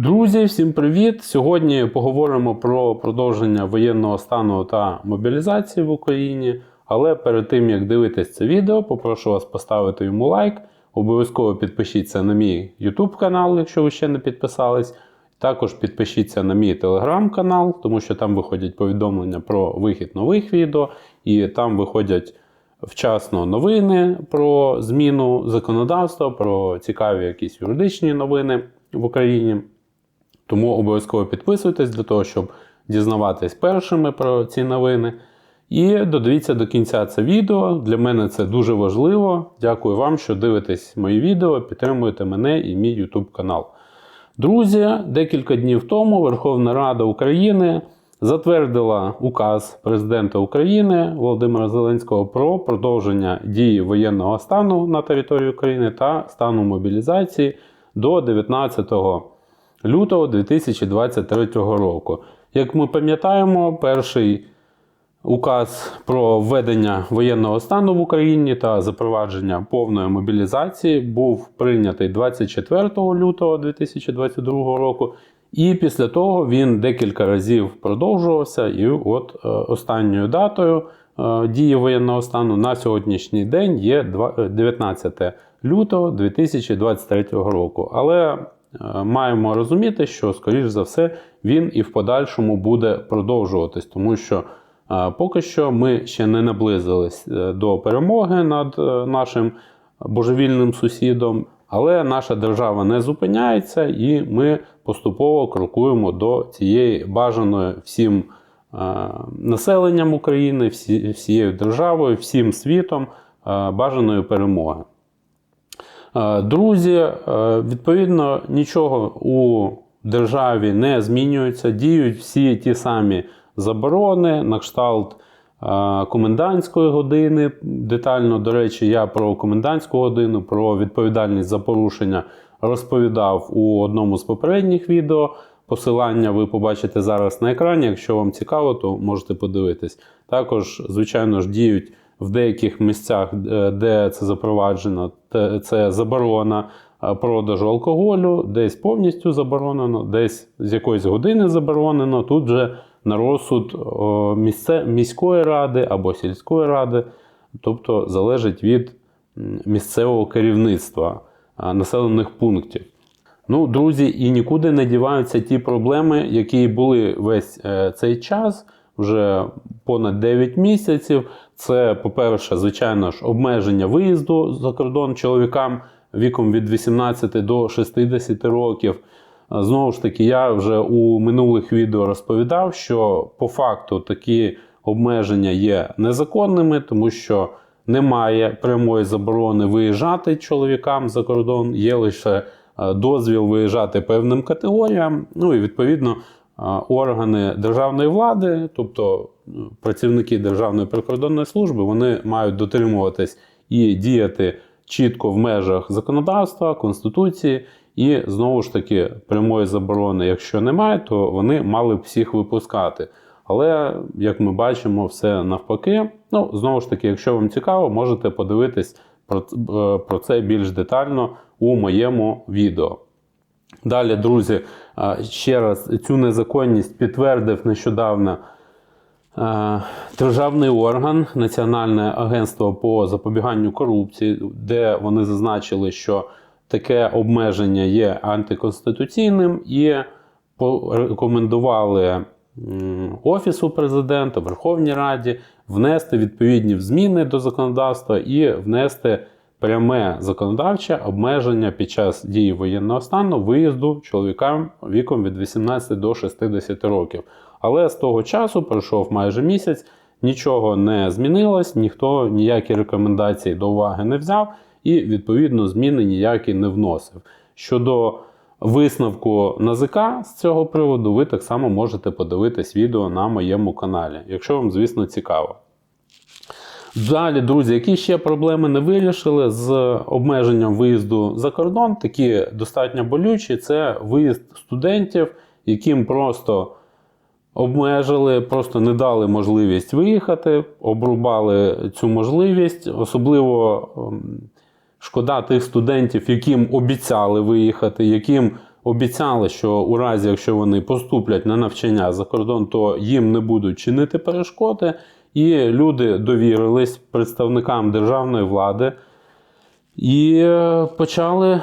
Друзі, всім привіт! Сьогодні поговоримо про продовження воєнного стану та мобілізації в Україні. Але перед тим як дивитись це відео, попрошу вас поставити йому лайк. Обов'язково підпишіться на мій YouTube канал, якщо ви ще не підписались. Також підпишіться на мій телеграм-канал, тому що там виходять повідомлення про вихід нових відео, і там виходять вчасно новини про зміну законодавства, про цікаві якісь юридичні новини в Україні. Тому обов'язково підписуйтесь для того, щоб дізнаватись першими про ці новини. І додивіться до кінця це відео. Для мене це дуже важливо. Дякую вам, що дивитесь мої відео, підтримуєте мене і мій YouTube канал. Друзі, декілька днів тому Верховна Рада України затвердила указ президента України Володимира Зеленського про продовження дії воєнного стану на території України та стану мобілізації до 19 лютого 2023 року. Як ми пам'ятаємо, перший указ про введення воєнного стану в Україні та запровадження повної мобілізації був прийнятий 24 лютого 2022 року. І після того він декілька разів продовжувався. І от е, останньою датою е, дії воєнного стану на сьогоднішній день є е, 19 лютого 2023 року. Але е, маємо розуміти, що, скоріш за все, він і в подальшому буде продовжуватись, тому що е, поки що ми ще не наблизились е, до перемоги над е, нашим божевільним сусідом. Але наша держава не зупиняється, і ми поступово крокуємо до цієї бажаної всім е, населенням України, всією державою, всім світом е, бажаної перемоги. Е, Друзі, е, відповідно, нічого у державі не змінюється, діють всі ті самі заборони на кшталт е, комендантської години. Детально, до речі, я про комендантську годину, про відповідальність за порушення розповідав у одному з попередніх відео. Посилання ви побачите зараз на екрані. Якщо вам цікаво, то можете подивитись. Також, звичайно ж, діють в деяких місцях, е, де це запроваджено, це заборона е, продажу алкоголю, десь повністю заборонено, десь з якоїсь години заборонено. Тут вже на розсуд місце, міської ради або сільської ради, тобто залежить від місцевого керівництва населених пунктів. Ну, друзі, і нікуди не діваються ті проблеми, які були весь е, цей час, вже понад 9 місяців. Це, по-перше, звичайно ж, обмеження виїзду за кордон чоловікам віком від 18 до 60 років. Знову ж таки, я вже у минулих відео розповідав, що по факту такі обмеження є незаконними, тому що немає прямої заборони виїжджати чоловікам за кордон, є лише дозвіл виїжджати певним категоріям. Ну і відповідно органи державної влади, тобто е, працівники Державної прикордонної служби, вони мають дотримуватись і діяти чітко в межах законодавства, конституції. І знову ж таки, прямої заборони, якщо немає, то вони мали б всіх випускати. Але, як ми бачимо, все навпаки. Ну, знову ж таки, якщо вам цікаво, можете подивитись про, е, про це більш детально у моєму відео. Далі, друзі, ще раз цю незаконність підтвердив нещодавно державний орган Національне агентство по запобіганню корупції, де вони зазначили, що таке обмеження є антиконституційним і порекомендували Офісу президента, Верховній Раді внести відповідні зміни до законодавства і внести пряме законодавче обмеження під час дії воєнного стану виїзду чоловікам віком від 18 до 60 років. Але з того часу пройшов майже місяць, нічого не змінилось, ніхто ніякі рекомендації до уваги не взяв і, відповідно, зміни ніякі не вносив. Щодо висновку НАЗК з цього приводу, ви так само можете подивитись відео на моєму каналі, якщо вам, звісно, цікаво. Далі, друзі, які ще проблеми не вирішили з обмеженням виїзду за кордон, такі достатньо болючі, це виїзд студентів, яким просто обмежили, просто не дали можливість виїхати, обрубали цю можливість. Особливо ем, шкода тих студентів, яким обіцяли виїхати, яким обіцяли, що у разі, якщо вони поступлять на навчання за кордон, то їм не будуть чинити перешкоди. І люди довірились представникам державної влади і е, почали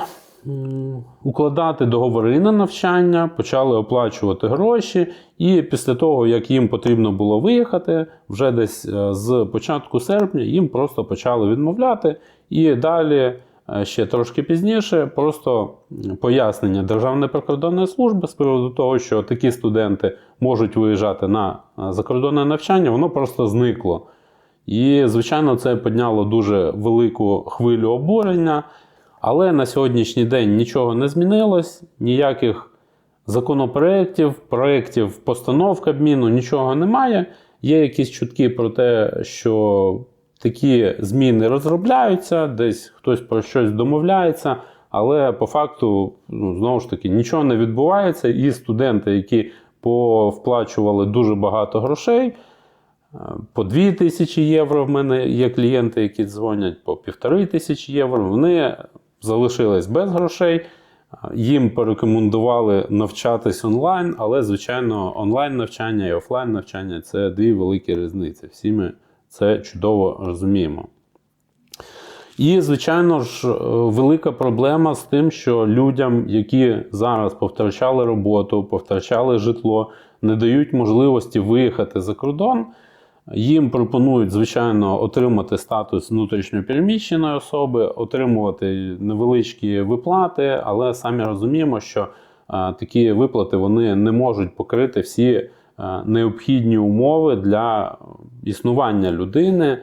укладати договори на навчання, почали оплачувати гроші. І після того, як їм потрібно було виїхати, вже десь е, з початку серпня їм просто почали відмовляти. І далі, е, ще трошки пізніше, просто пояснення Державної прикордонної служби з приводу того, що такі студенти можуть виїжджати на е, закордонне навчання, воно просто зникло. І, звичайно, це підняло дуже велику хвилю обурення. Але на сьогоднішній день нічого не змінилось, ніяких законопроєктів, проєктів постанов Кабміну, нічого немає. Є якісь чутки про те, що такі зміни розробляються, десь хтось про щось домовляється, але по факту, ну, знову ж таки, нічого не відбувається. І студенти, які повплачували дуже багато грошей, е, по 2 тисячі євро в мене є клієнти, які дзвонять по півтори тисячі євро. Вони залишились без грошей. Їм порекомендували навчатись онлайн, але, звичайно, онлайн навчання і офлайн навчання це дві великі різниці. Всі ми це чудово розуміємо. І, звичайно ж, е, велика проблема з тим, що людям, які зараз повтрачали роботу, повтрачали житло, не дають можливості виїхати за кордон. Їм пропонують, звичайно, отримати статус внутрішньопереміщеної особи, отримувати невеличкі виплати, але самі розуміємо, що а, такі виплати вони не можуть покрити всі а, необхідні умови для існування людини.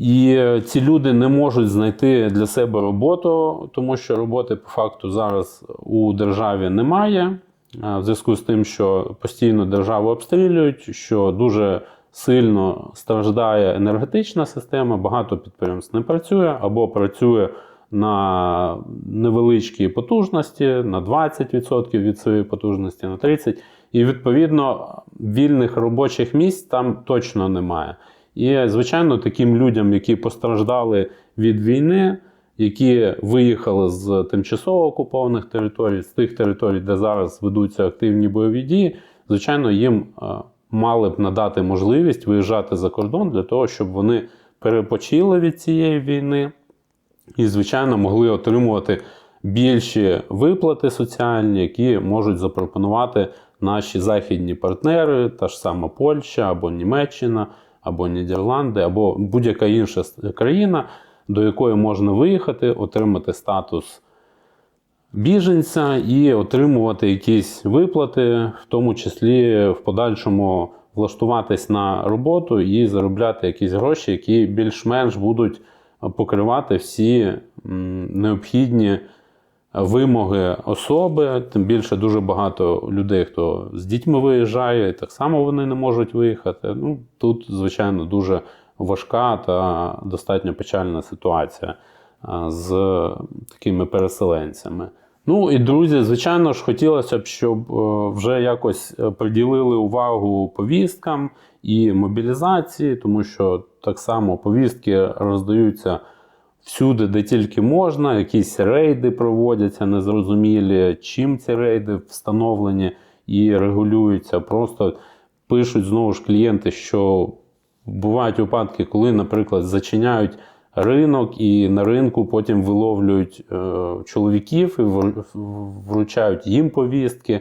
І ці люди не можуть знайти для себе роботу, тому що роботи по факту зараз у державі немає. В зв'язку з тим, що постійно державу обстрілюють, що дуже сильно страждає енергетична система, багато підприємств не працює або працює на невеличкій потужності, на 20% від своєї потужності, на 30%. І відповідно вільних робочих місць там точно немає. І, звичайно, таким людям, які постраждали від війни, які виїхали з тимчасово окупованих територій, з тих територій, де зараз ведуться активні бойові дії, звичайно, їм е, мали б надати можливість виїжджати за кордон для того, щоб вони перепочили від цієї війни і, звичайно, могли отримувати більші виплати соціальні, які можуть запропонувати наші західні партнери, та ж сама Польща або Німеччина, або Нідерланди, або будь-яка інша країна, до якої можна виїхати, отримати статус біженця і отримувати якісь виплати, в тому числі в подальшому влаштуватись на роботу і заробляти якісь гроші, які більш-менш будуть покривати всі необхідні вимоги особи. Тим більше дуже багато людей, хто з дітьми виїжджає, і так само вони не можуть виїхати. Ну, Тут, звичайно, дуже важка та достатньо печальна ситуація з такими переселенцями. Ну і друзі, звичайно ж, хотілося б, щоб е, вже якось е, приділили увагу повісткам і мобілізації, тому що так само повістки роздаються всюди, де тільки можна, якісь рейди проводяться незрозумілі, чим ці рейди встановлені і регулюються. Просто пишуть знову ж клієнти, що бувають випадки, коли, наприклад, зачиняють ринок, і на ринку потім виловлюють е, чоловіків і вручають їм повістки.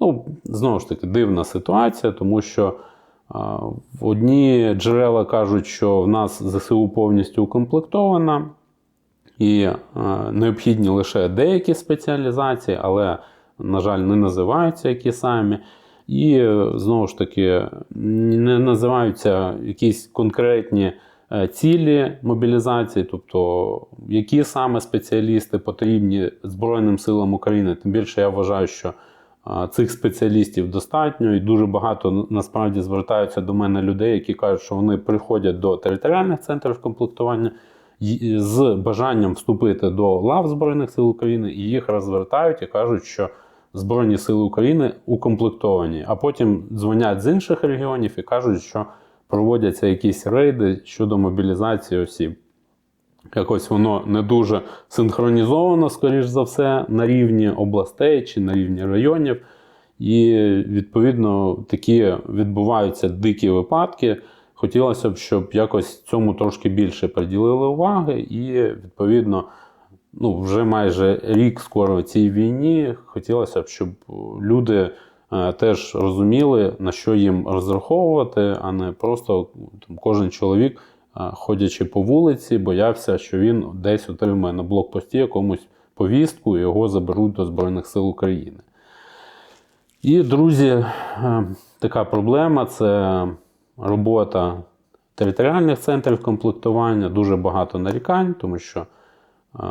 Ну, Знову ж таки, дивна ситуація, тому що одні джерела кажуть, що в нас ЗСУ повністю укомплектована, і е, необхідні лише деякі спеціалізації, але, на жаль, не називаються які самі. І знову ж таки, не називаються якісь конкретні. Е, цілі мобілізації, тобто які саме спеціалісти потрібні Збройним силам України. Тим більше я вважаю, що е, цих спеціалістів достатньо, і дуже багато насправді звертаються до мене людей, які кажуть, що вони приходять до територіальних центрів комплектування з бажанням вступити до лав Збройних сил України і їх розвертають і кажуть, що Збройні сили України укомплектовані, а потім дзвонять з інших регіонів і кажуть, що проводяться якісь рейди щодо мобілізації осіб. Якось воно не дуже синхронізовано, скоріш за все, на рівні областей чи на рівні районів. І відповідно такі відбуваються дикі випадки. Хотілося б, щоб якось цьому трошки більше приділили уваги, і відповідно, ну вже майже рік скоро цій війні. Хотілося б, щоб люди е, теж розуміли, на що їм розраховувати, а не просто там, кожен чоловік, ходячи по вулиці, боявся, що він десь отримає на блокпості якомусь повістку і його заберуть до Збройних сил України. І, друзі, е, така проблема це робота територіальних центрів комплектування, дуже багато нарікань, тому що е,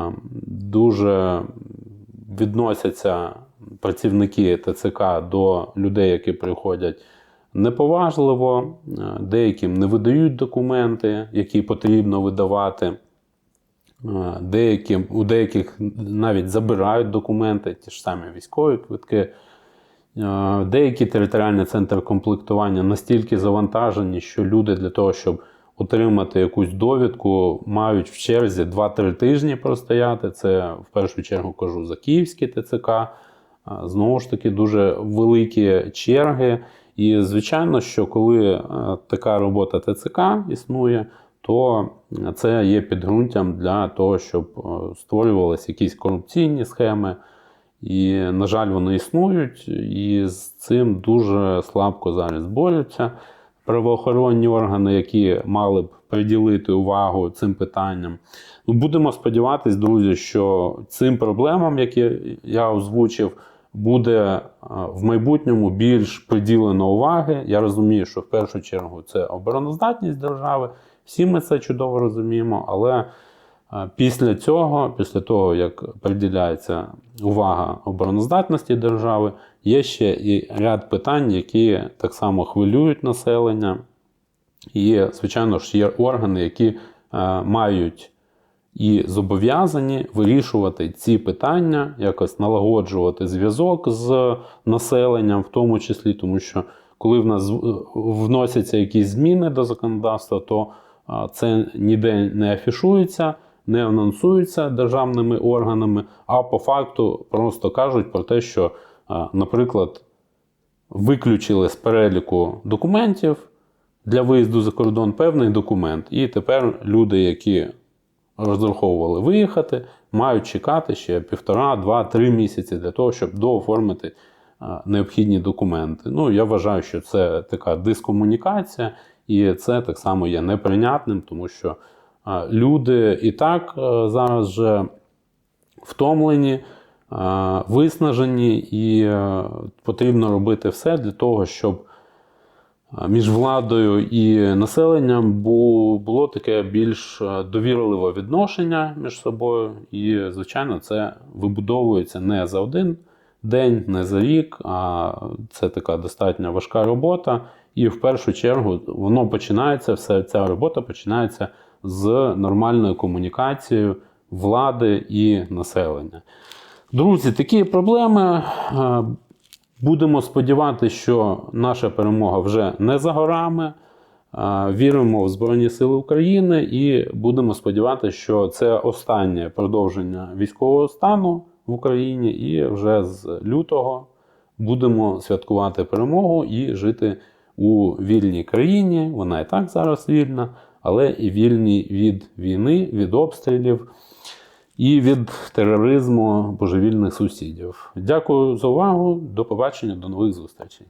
дуже відносяться працівники ТЦК до людей, які приходять неповажливо, е, деяким не видають документи, які потрібно видавати. Е, Деяким, у деяких навіть забирають документи, ті ж самі військові квитки. Е, Деякі територіальні центри комплектування настільки завантажені, що люди для того, щоб отримати якусь довідку, мають в черзі 2-3 тижні простояти. Це в першу чергу кажу за київські ТЦК. Знову ж таки, дуже великі черги. І звичайно, що коли е, така робота ТЦК існує, то це є підґрунтям для того, щоб е, створювалися якісь корупційні схеми. І, на жаль, вони існують, і з цим дуже слабко зараз борються правоохоронні органи, які мали б приділити увагу цим питанням. Ну, будемо сподіватися, друзі, що цим проблемам, які я озвучив, буде е, в майбутньому більш приділено уваги. Я розумію, що в першу чергу це обороноздатність держави. Всі ми це чудово розуміємо, але е, після цього, після того, як приділяється увага обороноздатності держави, є ще і ряд питань, які так само хвилюють населення. І, звичайно ж, є органи, які е, мають і зобов'язані вирішувати ці питання, якось налагоджувати зв'язок з населенням, в тому числі, тому що коли в нас вносяться якісь зміни до законодавства, то це ніде не афішується, не анонсується державними органами, а по факту просто кажуть про те, що, наприклад, виключили з переліку документів для виїзду за кордон певний документ. І тепер люди, які розраховували виїхати, мають чекати ще півтора, два, три місяці для того, щоб дооформити необхідні документи. Ну, я вважаю, що це така дискомунікація, і це так само є неприйнятним, тому що люди і так зараз вже втомлені, виснажені, і потрібно робити все для того, щоб між владою і населенням бу- було таке більш довірливе відношення між собою. І, звичайно, це вибудовується не за один день, не за рік, а це така достатньо важка робота. І в першу чергу воно починається, все ця робота починається з нормальною комунікацією влади і населення. Друзі, такі проблеми. Будемо сподіватися, що наша перемога вже не за горами. Віримо в Збройні Сили України і будемо сподіватися, що це останнє продовження військового стану в Україні, і вже з лютого будемо святкувати перемогу і жити у вільній країні. Вона і так зараз вільна, але і вільній від війни, від обстрілів і від тероризму божевільних сусідів. Дякую за увагу. До побачення, до нових зустрічей.